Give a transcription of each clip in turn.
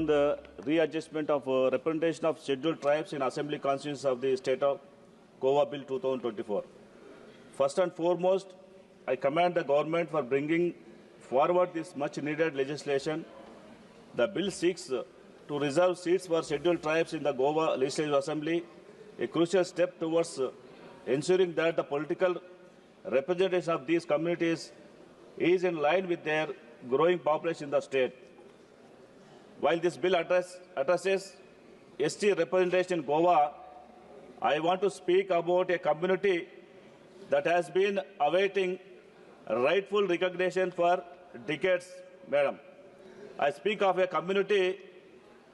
on the readjustment of uh, representation of scheduled tribes in assembly constituencies of the state of Goa Bill 2024. First and foremost, I commend the government for bringing forward this much needed legislation. The bill seeks uh, to reserve seats for scheduled tribes in the Goa Legislative Assembly, a crucial step towards uh, ensuring that the political representation of these communities is in line with their growing population in the state. While this bill address, addresses ST representation in Goa, I want to speak about a community that has been awaiting rightful recognition for decades, madam. I speak of a community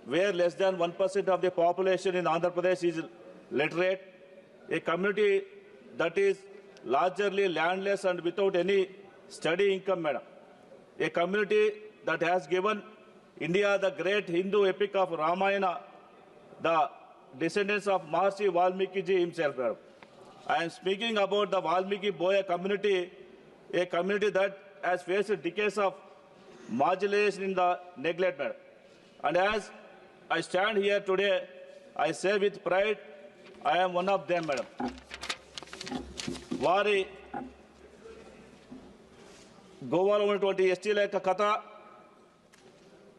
where less than 1% of the population in Andhra Pradesh is literate, a community that is largely landless and without any steady income, madam. A community that has given India the great Hindu epic of Ramayana, the descendants of Mahasi Valmiki ji himself, madam. I am speaking about the Valmiki Boya community, a community that has faced decades of marginalization in the neglect, madam. And as I stand here today, I say with pride, I am one of them, madam. వారి గోవాలో ఉన్నటువంటి ఎస్టీల యొక్క కథ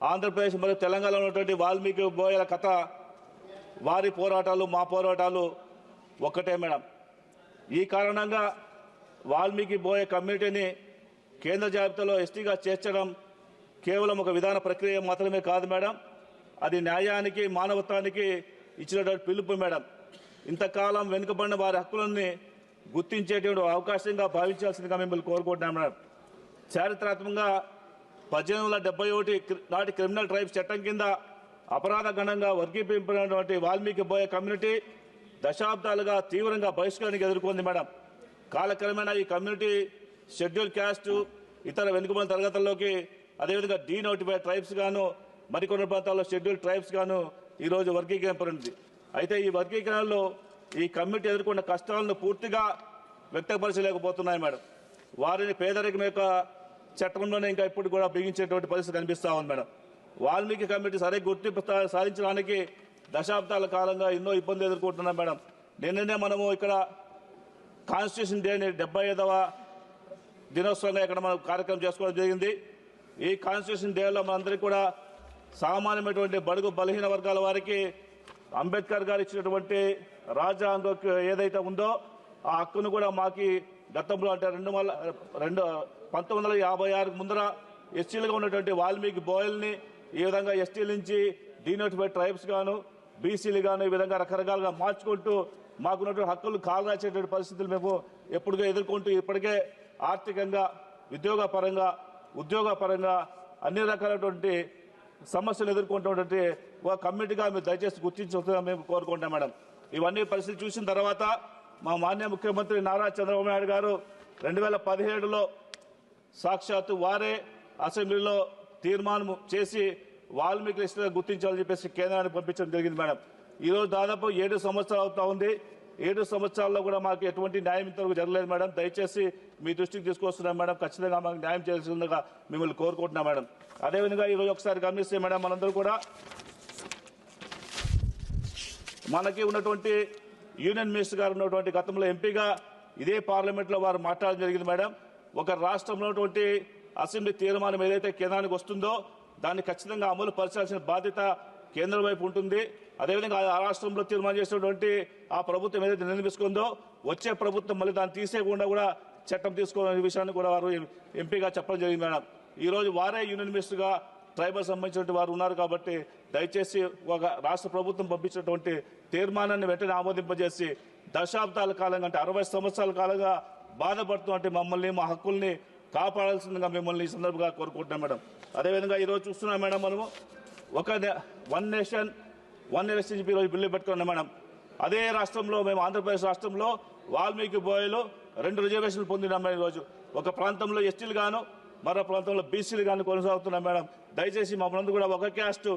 ఆంధ్రప్రదేశ్ మరియు తెలంగాణలో ఉన్నటువంటి వాల్మీకి బోయల కథ వారి పోరాటాలు మా పోరాటాలు ఒక్కటే మేడం. ఈ కారణంగా వాల్మీకి బోయ కమ్యూనిటీని కేంద్ర జాబితాలో ఎస్టీగా చేర్చడం కేవలం ఒక విధాన ప్రక్రియ మాత్రమే కాదు మేడం. అది న్యాయానికి మానవత్వానికి ఇచ్చినటువంటి పిలుపు మేడం. ఇంతకాలం వెనుకబడిన వారి హక్కులని గుర్తించేటువంటి అవకాశంగా భావించాల్సిందిగా మిమ్మల్ని కోరుకుంటున్నాం మేడం. చారిత్రాత్మకంగా పద్దెనిమిది వందల డెబ్బై ఒకటి నాటి క్రిమినల్ ట్రైబ్స్ చట్టం కింద అపరాధ గణంగా వర్గీపింపినటువంటి వాల్మీకి బోయ కమ్యూనిటీ దశాబ్దాలుగా తీవ్రంగా బహిష్కరణకు ఎదుర్కొంది మేడం. కాలక్రమేణా ఈ కమ్యూనిటీ షెడ్యూల్ క్యాస్ట్ ఇతర వెనుకబడిన తరగతుల్లోకి అదేవిధంగా డీ నోటిఫైడ్ ట్రైబ్స్ గాను మరికొన్ని ప్రాంతాల్లో షెడ్యూల్ ట్రైబ్స్ గాను ఈరోజు వర్గీకరింపబడింది. అయితే ఈ వర్గీకరణలో ఈ కమ్యూనిటీ ఎదుర్కొన్న కష్టాలను పూర్తిగా వ్యక్తపరచలేకపోతున్నాయి మేడం. వారిని పేదరికం యొక్క చట్టంలోనే ఇంకా ఇప్పుడు కూడా బిగించేటువంటి పరిస్థితి కనిపిస్తూ ఉంది మేడం. వాల్మీకి కమిటీ సరే గుర్తింపు సాధించడానికి దశాబ్దాల కాలంగా ఎన్నో ఇబ్బందులు ఎదుర్కొంటున్నాం మేడం. నిన్ననే మనము ఇక్కడ కాన్స్టిట్యూషన్ డేని డెబ్బై ఐదవ దినోత్సవంగా ఇక్కడ మనం కార్యక్రమం చేసుకోవడం జరిగింది. ఈ కాన్స్టిట్యూషన్ డేలో మనందరికీ కూడా సామాన్యమైనటువంటి బడుగు బలహీన వర్గాల వారికి అంబేద్కర్ గారు ఇచ్చినటువంటి రాజా ఏదైతే ఉందో ఆ హక్కును కూడా మాకి గతంలో అంటే రెండు వందల రెండు పంతొమ్మిది వందల యాభై ఆరు ముందర ఎస్టీలుగా ఉన్నటువంటి వాల్మీకి బోయల్ని ఈ విధంగా ఎస్టీల నుంచి డీనోటిఫైడ్ ట్రైబ్స్ గాను బీసీలు గాను ఈ విధంగా రకరకాలుగా మార్చుకుంటూ మాకున్నటువంటి హక్కులు కాలరాచేటువంటి పరిస్థితులు మేము ఎప్పుడుగా ఎదుర్కొంటూ ఇప్పటికే ఆర్థికంగా ఉద్యోగపరంగా ఉద్యోగపరంగా అన్ని రకాలైనటువంటి సమస్యలు ఎదుర్కొంటున్నటువంటి ఒక కమిటీగా మీరు దయచేసి గుర్తించాలని మేము కోరుకుంటాం మేడం. ఇవన్నీ పరిస్థితులు చూసిన తర్వాత మా మాన్య ముఖ్యమంత్రి నారా చంద్రబాబు నాయుడు గారు రెండు వేల పదిహేడులో సాక్షాత్తు వారే అసెంబ్లీలో తీర్మానం చేసి వాల్మీకి లిస్టుగా గుర్తించాలని చెప్పేసి కేంద్రాన్ని పంపించడం జరిగింది మేడం. ఈరోజు దాదాపు ఏడు సంవత్సరాలు అవుతా ఉంది. ఏడు సంవత్సరాల్లో కూడా మాకు ఎటువంటి న్యాయం ఇంతవరకు జరగలేదు మేడం. దయచేసి మీ దృష్టికి తీసుకొస్తున్నాం మేడం. ఖచ్చితంగా మాకు న్యాయం చేయాల్సిందిగా మిమ్మల్ని కోరుకుంటున్నాం మేడం. అదేవిధంగా ఈరోజు ఒకసారి గమనిస్తే మేడం మనందరూ కూడా మనకి ఉన్నటువంటి యూనియన్ మినిస్టర్ గారు ఉన్నటువంటి గతంలో ఎంపీగా ఇదే పార్లమెంట్లో వారు మాట్లాడడం జరిగింది మేడం. ఒక రాష్ట్రంలో ఉన్నటువంటి అసెంబ్లీ తీర్మానం ఏదైతే కేంద్రానికి వస్తుందో దాన్ని ఖచ్చితంగా అమలు పరచాల్సిన బాధ్యత కేంద్రం వైపు ఉంటుంది. అదేవిధంగా ఆ రాష్ట్రంలో తీర్మానం చేసినటువంటి ఆ ప్రభుత్వం ఏదైతే నిర్ణయించుకుందో వచ్చే ప్రభుత్వం మళ్ళీ దాన్ని తీసేయకుండా కూడా చట్టం తీసుకోవాలనే విషయాన్ని కూడా వారు ఎంపీగా చెప్పడం జరిగింది మేడం. ఈరోజు వారే యూనియన్ మినిస్టర్గా ట్రైబల్ సంబంధించినటువంటి వారు ఉన్నారు కాబట్టి దయచేసి ఒక రాష్ట్ర ప్రభుత్వం పంపించినటువంటి తీర్మానాన్ని వెంటనే ఆమోదింపజేసి దశాబ్దాల కాలంగా అంటే అరవై సంవత్సరాల కాలంగా బాధపడుతున్నటువంటి మమ్మల్ని మా హక్కుల్ని కాపాడాల్సిందిగా మిమ్మల్ని ఈ సందర్భంగా కోరుకుంటున్నాం మేడం. అదేవిధంగా ఈరోజు చూస్తున్నాం మేడం మనము ఒక వన్ నేషన్ వన్ ఎలక్షన్ చెప్పి ఈరోజు బిల్లు పెట్టుకున్నాం మేడం. అదే రాష్ట్రంలో మేము ఆంధ్రప్రదేశ్ రాష్ట్రంలో వాల్మీకి బోయలో రెండు రిజర్వేషన్లు పొందినాం మేడం ఈరోజు. ఒక ప్రాంతంలో ఎస్టీలు గాను మరో ప్రాంతంలో బీసీలు గాను కొనసాగుతున్నాం మేడం. దయచేసి మమ్మల్ని కూడా ఒక క్యాస్ట్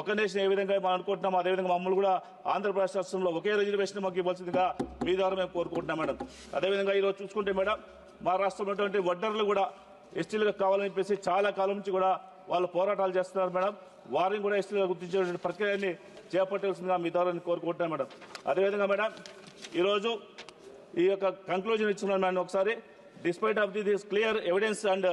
ఒక నేషన్ ఏ విధంగా మనం అనుకుంటున్నాం అదేవిధంగా మమ్మల్ని కూడా ఆంధ్రప్రదేశ్ రాష్ట్రంలో ఒకే రిజర్వేషన్ మాకు ఇవ్వాల్సిందిగా మీ ద్వారా మేము కోరుకుంటున్నాం మేడం. అదేవిధంగా ఈరోజు చూసుకుంటే మేడం మా రాష్ట్రంలో ఉన్నటువంటి వడ్డర్లు కూడా ఎస్టీలుగా కావాలని చెప్పేసి చాలా కాలం నుంచి కూడా వాళ్ళు పోరాటాలు చేస్తున్నారు మేడం. వారిని కూడా ఎస్టీలుగా గుర్తించేటువంటి ప్రక్రియని చేపట్టాల్సిందిగా మీ ద్వారా కోరుకుంటున్నాను మేడం. అదేవిధంగా మేడం ఈరోజు ఈ యొక్క కంక్లూజన్ ఇచ్చున్నాను మేడం ఒకసారి. Despite of the this clear evidence and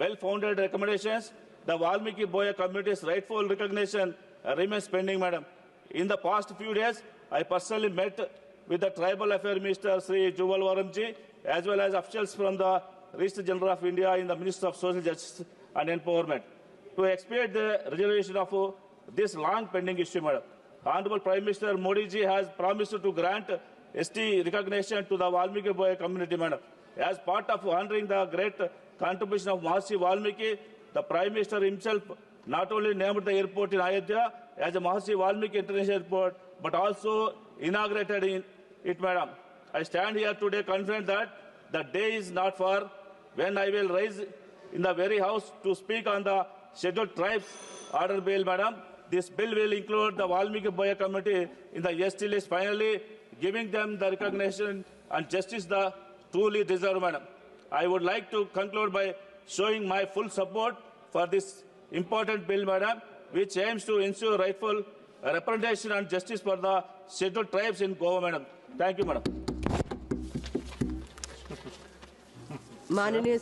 well founded recommendations the Valmiki Boya community's rightful recognition remains pending, Madam. In the past few days, I personally met with the Tribal Affairs Minister, Sri Juval Varamji, as well as officials from the Registrar General of India in the Ministry of Social Justice and Empowerment to expedite the resolution of uh, this long pending issue, Madam. Honorable Prime Minister Modi ji has promised to grant ST recognition to the Valmiki Boya community, Madam. As part of honoring the great contribution of Mahasi Valmiki, the Prime Minister himself not only named the airport in Ayodhya as a Mahasi Valmiki International Airport, but also inaugurated in it, madam. I stand here today confident that the day is not far when I will rise in the very house to speak on the scheduled tribes order bill, madam. This bill will include the Valmiki Boya community in the ST list, finally giving them the recognition and justice the truly deserve, madam. I would like to conclude by showing my full support for this important bill, madam, which aims to ensure rightful representation and justice for the scheduled tribes in Goa, madam. Thank you, madam. माननीय